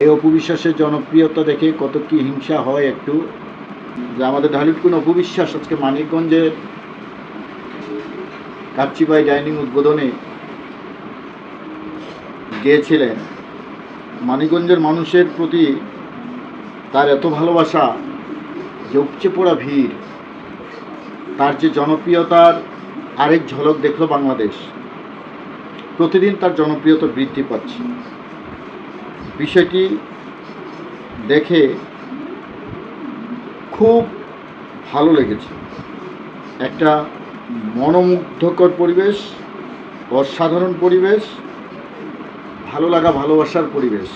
এই অপবিশ্বাসের জনপ্রিয়তা দেখে কত কি হিংসা হয় একটু। যে আমাদের ঢালির কোন অপবিশ্বাস আজকে মানিকগঞ্জের কাচ্চিবাই ডাইনিং উদ্বোধনে গিয়েছিলেন। মানিকগঞ্জের মানুষের প্রতি তার এত ভালোবাসা যে উপচে পড়া ভিড়, তার যে জনপ্রিয়তার আরেক ঝলক দেখল বাংলাদেশ। প্রতিদিন তার জনপ্রিয়তা বৃদ্ধি পাচ্ছে। বিষয়টি দেখে খুব ভালো লেগেছে। একটা মনোমুগ্ধকর পরিবেশ, অসাধারণ পরিবেশ, ভালো লাগা, ভালোবাসার পরিবেশ।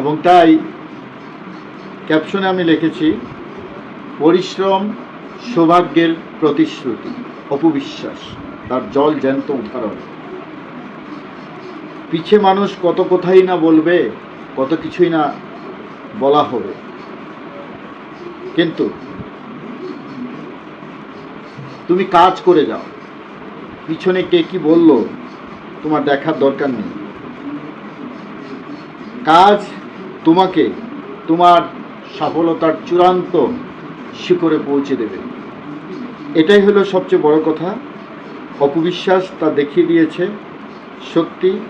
এবং তাই ক্যাপশনে আমি লিখেছি, পরিশ্রম সৌভাগ্যের প্রতিশ্রুতি, অপবিশ্বাস, তার জল জ্যান্ত উদাহরণ। পিছে মানুষ কত কথাই না বলবে, কত কিছুই না বলা হবে। কিন্তু তুমি কাজ করে যাও। পিছনে কে কি বলল, তোমার দেখার দরকার নেই। কাজ তোমাকে তোমার সফলতার চূড়ান্ত শিখরে পৌঁছে দেবে। এটাই হলো সবচেয়ে বড় কথা। অপবিশ্বাস তা দেখিয়ে দিয়েছে। সত্যি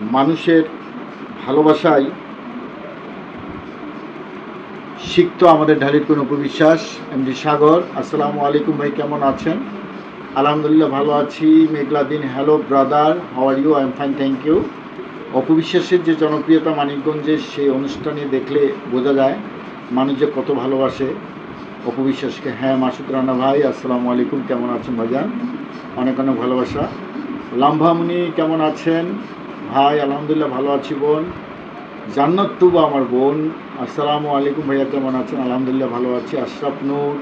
মানুষের ভালোবাসায় শিখত আমাদের ঢালির কোনো উপবিশ্বাস, এমডি সাগর। আসসালামু আলাইকুম ভাই, কেমন আছেন? আলহামদুলিল্লাহ ভালো আছি, মেঘলা দিন। Hello brother how are you I am fine thank you অপবিশ্বাসের যে জনপ্রিয়তা মানিকগঞ্জের সেই অনুষ্ঠানে দেখলে বোঝা যায় মানুষ যে কত ভালোবাসে অপবিশ্বাসকে। হ্যাঁ মাসুদ রানা ভাই, আসসালামু আলাইকুম, কেমন আছেন ভাইজান? অনেক অনেক ভালোবাসা। লাম্ভামুনি কেমন আছেন? ভাই, আলহামদুলিল্লাহ ভালো আছি বোন। জান্নাত তুবা আমার বোন। আসসালামু আলাইকুম ভাইয়া, কেমন আছেন? আলহামদুলিল্লাহ ভালো আছি। Ashraf Noor.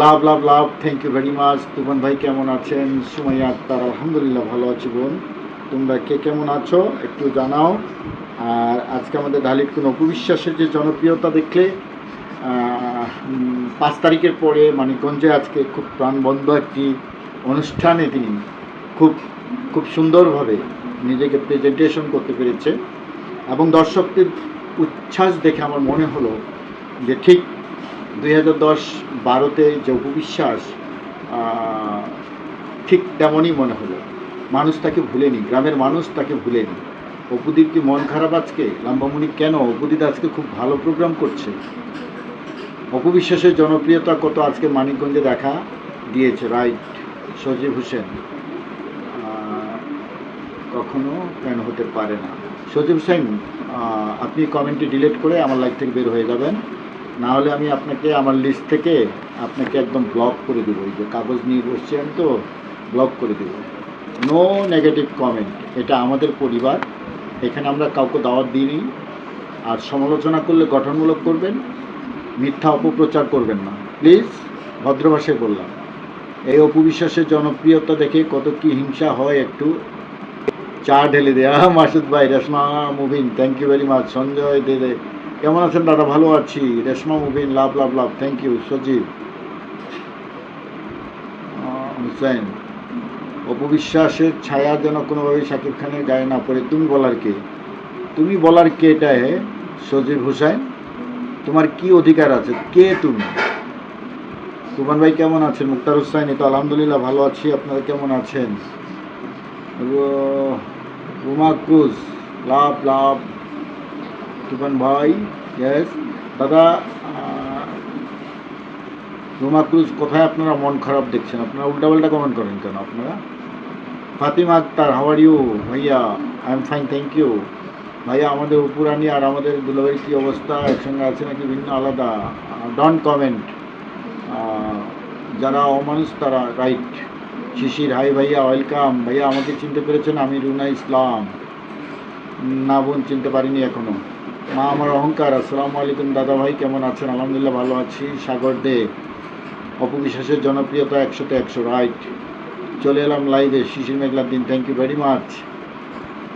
Love love love. Thank you very much Tufan ভাই, কেমন আছেন? সুমাইয়া আক্তার, আলহামদুলিল্লাহ ভালো আছি বোন। তোমরা কে কেমন আছো? একটু জানাও। আর আজকে আমাদের ঢালির কোনো অপবিশ্বাসের যে জনপ্রিয়তা দেখলে পাঁচ তারিখের পরে মানিকগঞ্জে আজকে খুব প্রাণবন্ধ একটি অনুষ্ঠানে তিনি খুব খুব সুন্দরভাবে নিজেকে প্রেজেন্টেশন করতে পেরেছে এবং দর্শকদের উচ্ছ্বাস দেখে আমার মনে হলো যে ঠিক দুই হাজার দশ বারোতে যে উপবিশ্বাস ঠিক তেমনই মনে হলো। মানুষ তাকে ভুলেনি, গ্রামের মানুষ তাকে ভুলেনি। অপুদির কি মন খারাপ আজকে, লাম্বামণি কেন? অপুদিত আজকে খুব ভালো প্রোগ্রাম করছে। অপবিশ্বাসের জনপ্রিয়তা কত আজকে মানিকগঞ্জে দেখা দিয়েছে রাইট সজীব হোসেন। কখনো কেন হতে পারে না। সজীব সেন আপনি কমেন্টটি ডিলিট করে আমার লাইফ থেকে বের হয়ে যাবেন। না হলে আমি আপনাকে আমার লিস্ট থেকে আপনাকে একদম ব্লক করে দেবো। এই যে কাগজ নিয়ে বসছি আমি তো, ব্লক করে দেবো। নো নেগেটিভ কমেন্ট, এটা আমাদের পরিবার। এখানে আমরা কাউকে দাওয়াত দিইনি। আর সমালোচনা করলে গঠনমূলক করবেন, মিথ্যা অপপ্রচার করবেন না। প্লিজ ভদ্র ভাষায় বললাম। এই অপবিশ্বাসের জনপ্রিয়তা দেখে কত কি হিংসা হয় একটু। চা ঢেলে দেয়া। মাসুদ ভাই, Reshma Muvin thank you very much Sanjay De কেমন আছেন দাদা? ভালো আছি। Reshma Muvin love love love. Thank you Sajib. Hussain অপবিশ্বাসের ছায়া যেন কোনোভাবে শাকিব খানের গায়ে না পড়ে। তুমি বলার কে? তুমি বলার কে এটা হে, সজীব হুসাইন? তোমার কি অধিকার আছে? কে তুমি? তুমান ভাই কেমন আছেন? মুক্তার হুসাইন তো আলহামদুলিল্লাহ, ভালো আছি। আপনারা কেমন আছেন? রুমা ক্রুজ, লাভ লাভ তুফান ভাই ইয়েস দাদা রুমা ক্রুজ, কোথায় আপনারা মন খারাপ দেখছেন? আপনারা উল্টাপাল্টা কমেন্ট করেন কেন আপনারা? ফাতিমা আক্তার হাওয়ার ইউ ভাইয়া I am fine thank you ভাইয়া, আমাদের উপরানি আর আমাদের দুলাভাইয়ের কী অবস্থা? একসঙ্গে আছে নাকি ভিন্ন, আলাদা? ডন কমেন্ট যারা অমানুষ তারা রাইট শিশির, হাই ভাইয়া, ওয়েলকাম। ভাইয়া, আমাকে চিনতে পেরেছেন, আমি রুনা ইসলাম। না বোন, চিনতে পারিনি এখনও। মা আমার অহংকার। আসসালামু আলাইকুম, দাদা ভাই, কেমন আছেন? আলহামদুলিল্লাহ ভালো আছি। সাগর দে, অপবিশ্বাসের জনপ্রিয়তা একশোতে একশো, রাইট। চলে এলাম লাইভে, শিশির মেঘলার দিন। থ্যাংক ইউ ভেরি মাচ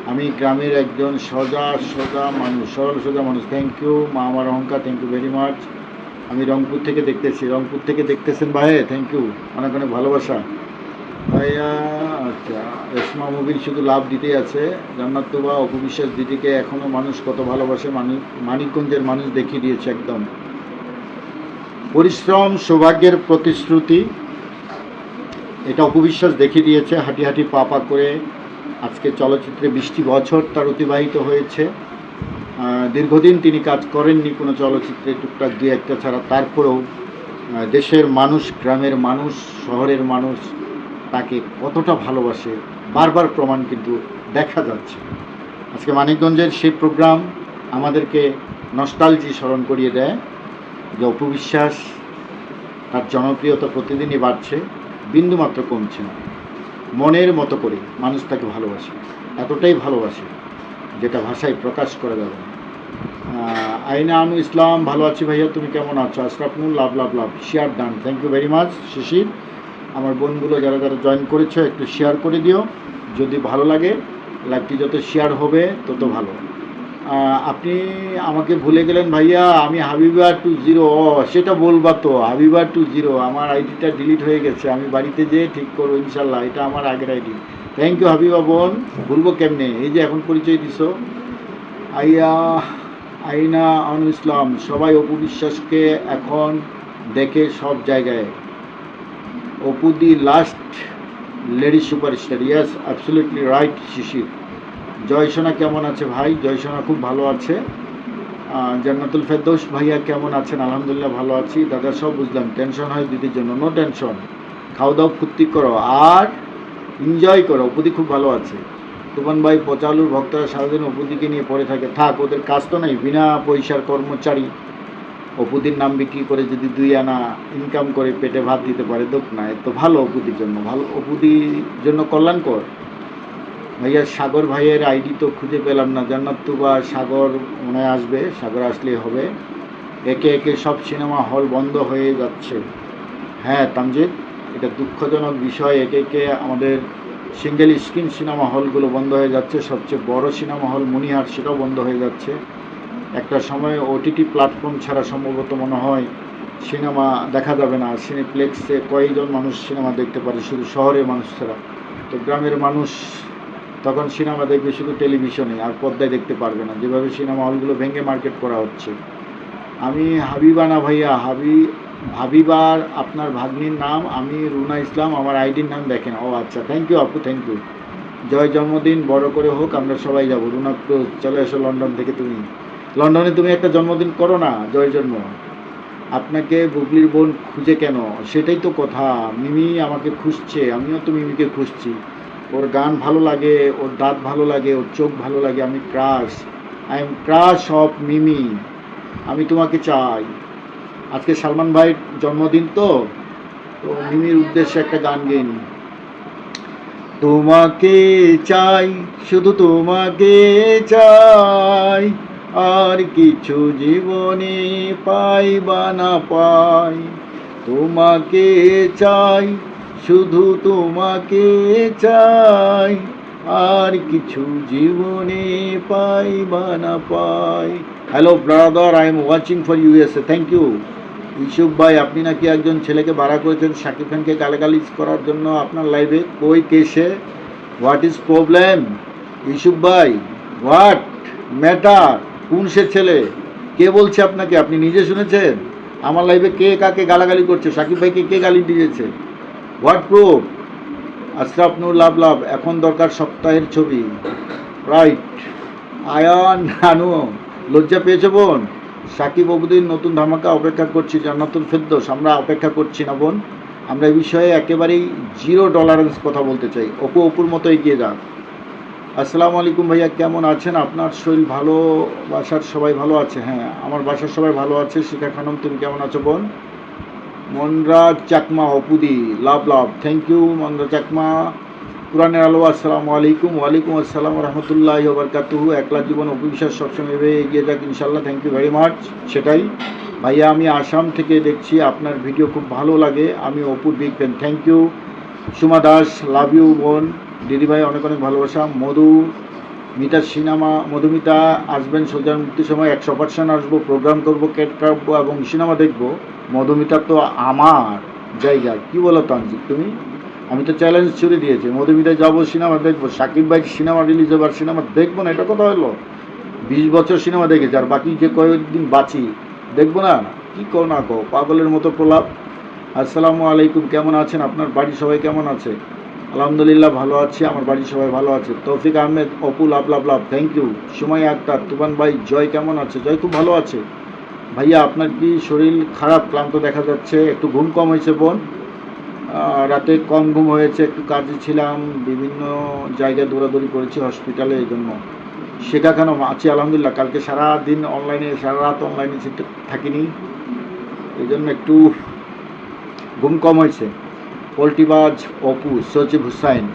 আমি গ্রামের একজন সজা, সোজা মানুষ, সরল সোজা মানুষ। থ্যাংক ইউ মা আমার অহংকার। থ্যাংক ইউ ভেরি মাচ আমি রংপুর থেকে দেখতেছি। রংপুর থেকে দেখতেছেন ভাই থ্যাংক ইউ অনেক অনেক ভালোবাসা। ভাইয়া আচ্ছা রেশমা মুভির শুধু লাভ দিতেই আছে। জান্নাত তুবা, অপবিশ্বাস দিদিকে এখনও মানুষ কত ভালোবাসে মানিক মানিকগঞ্জের মানুষ দেখিয়ে দিয়েছে একদম। পরিশ্রম, সৌভাগ্যের প্রতিশ্রুতি, এটা অপবিশ্বাস দেখিয়ে দিয়েছে, হাঁটি হাঁটি পা পা করে আজকে চলচ্চিত্রে বৃষ্টি বছর তার অতিবাহিত হয়েছে। দীর্ঘদিন তিনি কাজ করেননি কোনো চলচ্চিত্রে, টুকটাক দুই একটা ছাড়া। তারপরেও দেশের মানুষ, গ্রামের মানুষ, শহরের মানুষ তাকে কতটা ভালোবাসে, বারবার প্রমাণ কিন্তু দেখা যাচ্ছে। আজকে মানিকগঞ্জের সেই প্রোগ্রাম আমাদেরকে নস্টালজি স্মরণ করিয়ে দেয়। যে অপবিশ্বাস, তার জনপ্রিয়তা প্রতিদিনই বাড়ছে, বিন্দুমাত্র কমছে না। মনের মতো করে মানুষ তাকে ভালোবাসে, এতটাই ভালোবাসে, যেটা ভাষায় প্রকাশ করা যাবে না। আইনা ইসলাম, ভালো আছি ভাইয়া, তুমি কেমন আছো? Ashrafnul love love love share done thank you very much Shishir. আমার বোনগুলো যারা যারা জয়েন করেছ, একটু শেয়ার করে দিও। যদি ভালো লাগে লাইভটি যত শেয়ার হবে, তত ভালো। আপনি আমাকে ভুলে গেলেন ভাইয়া, আমি হাবিবা টু জিরো ও, সেটা বলবা তো, হাবিবা টু জিরো আমার আইডিটা ডিলিট হয়ে গেছে, আমি বাড়িতে যেয়ে ঠিক করব, ইনশাল্লাহ, এটা আমার আগের আইডি থ্যাংক ইউ হাবিবা বোন, ভুলবো কেমনে? এই যে এখন পরিচয় দিছো। আইয়া আইনা আনু ইসলাম, সবাই অপু বিশ্বাসকে এখন দেখে সব জায়গায়। Apu the last lady superstar yes absolutely right Shishir Joy সোনা কেমন আছে ভাই? জয় সোনা খুব ভালো আছে। জান্নাতুল ফেরদৌস ভাইয়া কেমন আছেন? আলহামদুলিল্লাহ ভালো আছি। দাদা সব বুঝলাম টেনশন হয় দিদির জন্য নো টেনশন খাওয়া দাওয়া ফুর্তি করো আর এনজয় করো অপুদি খুব ভালো আছে। তুফান ভাই, পচালুর ভক্তরা সারাদিন অপুদিকে নিয়ে পড়ে থাকে। থাক, ওদের কাজ তো নেই, বিনা পয়সার কর্মচারী। অপুদির নাম বিক্রি করে যদি দুই আনা ইনকাম করে পেটে ভাত দিতে পারে দোক না তো ভালো অপুদির জন্য, ভালো অপুদির জন্য কল্যাণকর। ভাইয়া, সাগর ভাইয়ের আইডি তো খুঁজে পেলাম না, জান্নাত তুবা সাগর মনে আসবে, সাগর আসলেই হবে। একে একে সব সিনেমা হল বন্ধ হয়ে যাচ্ছে। হ্যাঁ তামজিদ এটা দুঃখজনক বিষয়, একে একে আমাদের সিঙ্গেল স্ক্রিন সিনেমা হলগুলো বন্ধ হয়ে যাচ্ছে, সবচেয়ে বড় সিনেমা হল মনিহার, সেটাও বন্ধ হয়ে যাচ্ছে। একটা সময় ওটিটি প্ল্যাটফর্ম ছাড়া সম্ভবত মনে হয় সিনেমা দেখা যাবে না। সিনেপ্লেক্সে কয়েকজন মানুষ সিনেমা দেখতে পারে? শুধু শহরের মানুষ ছাড়া। তো গ্রামের মানুষ তখন সিনেমা দেখবে শুধু টেলিভিশনে আর পর্দায় দেখতে পারবে না। যেভাবে সিনেমা হলগুলো ভেঙে মার্কেট করা হচ্ছে। আমি হাবিবানা ভাইয়া, হাবি, হাবিবার আপনার ভাগ্নির নাম, আমি রুনা ইসলাম, আমার আইডির নাম দেখেন। ও আচ্ছা থ্যাংক ইউ আপু থ্যাংক ইউ জয় জন্মদিন, বড় করে হোক, আমরা সবাই যাব। রুনা, চলে এসো লন্ডন থেকে তুমি। লন্ডনে তুমি একটা জন্মদিন করো না, জয়ের জন্ম আপনাকে বুবলির বোন খুঁজে কেন? সেটাই তো কথা। মিমি আমাকে খুঁজছে, আমিও তো মিমিকে খুঁজছি। ওর গান ভালো লাগে, ওর দাঁত ভালো লাগে, ওর চোখ ভালো লাগে, আমি crush. I am crush of Mimi. আমি তোমাকে চাই। আজকে সালমান ভাইয়ের জন্মদিন তো তো মিমির উদ্দেশ্যে একটা গান গেইনি তোমাকে চাই, শুধু তোমাকে চাই। আর কিছু জীবনে পাই বা না পাই, তোমাকে চাই, শুধু তোমাকে চাই, আর কিছু জীবনে পাই বা না পাই। Hello brother I am watching for USA thank you Yusuf ভাই, আপনি নাকি একজন ছেলেকে ভাড়া করেছেন শাকিব খানকে গালাগালিজ করার জন্য আপনার লাইভে কই কেসে? হোয়াট ইজ প্রবলেম ইউসুফ ভাই হোয়াট ম্যাটার কোন সে ছেলে? কে বলছে আপনাকে? আপনি নিজে শুনেছেন? আমার লাইফে কে কাকে গালাগালি করছে? সাকিব ভাইকে কে গালি দিয়েছে? What proof Ashraf Nur, love love, এখন দরকার সপ্তাহের ছবি। রাইট আয়ান, নানু, লজ্জা পেয়েছে বোন? সাকিব অবুদ্দিন নতুন ধামাকা অপেক্ষা করছি জান্নাতুল ফেরদোস। আমরা অপেক্ষা করছি না বোন। আমরা এই বিষয়ে একেবারেই জিরো টলারেন্স কথা বলতে চাই। অপু, অপুর মতো এগিয়ে যান আসসালামু আলাইকুম ভাইয়া, কেমন আছেন? আপনার শরীর ভালো? বাসার সবাই ভালো আছে? হ্যাঁ আমার বাসার সবাই ভালো আছে। শিখা খানম, তুমি কেমন আছো বোন? Monraj Chakma অপুদি love love. Thank you Monraj Chakma. পুরানের আলো, আসসালামু আলাইকুম। ওয়ালাইকুম আসসালাম রহমতুল্লাহ বরকাতুহু। একলা জীবন অপবিশ্বাস সবসময় এভাবে এগিয়ে যাক ইনশাল্লাহ থ্যাংক ইউ ভেরি মাচ সেটাই। ভাইয়া, আমি আসাম থেকে দেখছি আপনার ভিডিও খুব ভালো লাগে। আমি অপুর big fan. Thank you Suma Das love you বোন। দিদিভাই অনেক অনেক ভালোবাসা। মধু, মিতা সিনেমা, মধুমিতা, আসবেন সোজার মুক্তির সময়, একশো পার্সেন্ট আসব প্রোগ্রাম করব কেট কাটবো এবং সিনেমা দেখব। মধুমিতা তো আমার জায়গা। কি বলো তানজিৎ, তুমি? আমি তো চ্যালেঞ্জ ছুড়ে দিয়েছি। মধুমিতায় যাব সিনেমা দেখব, সাকিব ভাই সিনেমা রিলিজ হবার সিনেমা দেখব না, এটা কথা হলো। বিশ বছর সিনেমা দেখেছি, আর বাকি যে কয়েকদিন বাঁচি, দেখব না? কি কো না কো পাগলের মতো প্রলাপ। আসসালামু আলাইকুম, কেমন আছেন? আপনার বাড়ির সবাই কেমন আছে? আলহামদুলিল্লাহ ভালো আছি, আমার বাড়ির সবাই ভালো আছে। Taufiq Ahmed Apu love love thank you Somoy Akhter, Tufan ভাই, জয় কেমন আছে? জয় খুব ভালো আছে। ভাইয়া, আপনার কি শরীর খারাপ? ক্লান্ত দেখা যাচ্ছে, একটু ঘুম কম হয়েছে বোন। রাতে কম ঘুম হয়েছে, একটু কাজে ছিলাম, বিভিন্ন জায়গায় দৌড়াদৌড়ি করেছি হসপিটালে এই জন্য। শেখা কেন? আছি আলহামদুলিল্লাহ, কালকে সারা দিন অনলাইনে সারা রাত অনলাইনে থাকিনি। এই জন্য একটু ঘুম কম হয়েছে। পোল্টিবাজ অপু সচিব হুসাইন।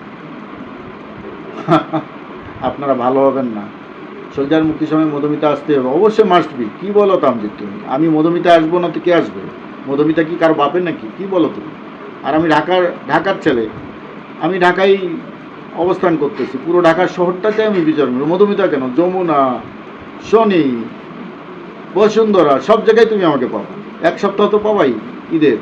আপনারা ভালো হবেন না। সোলজার মুক্তির সময় মধুমিতা আসতে হবে। অবশ্যই মাস্ট বি কী বলো তামজিৎ তুমি? আমি মধুমিতা আসব না তো কে আসবে? মধুমিতা কি কারও বাপের নাকি? কি বলো তুমি? আর আমি ঢাকার ঢাকার ছেলে। আমি ঢাকায় অবস্থান করতেছি। পুরো ঢাকার শহরটাতে আমি বিচার করি মধুমিতা কেন? যমুনা, শনি, বসুন্ধরা, সব জায়গায় তুমি আমাকে পাবো। এক সপ্তাহ তো পাবাই ঈদের।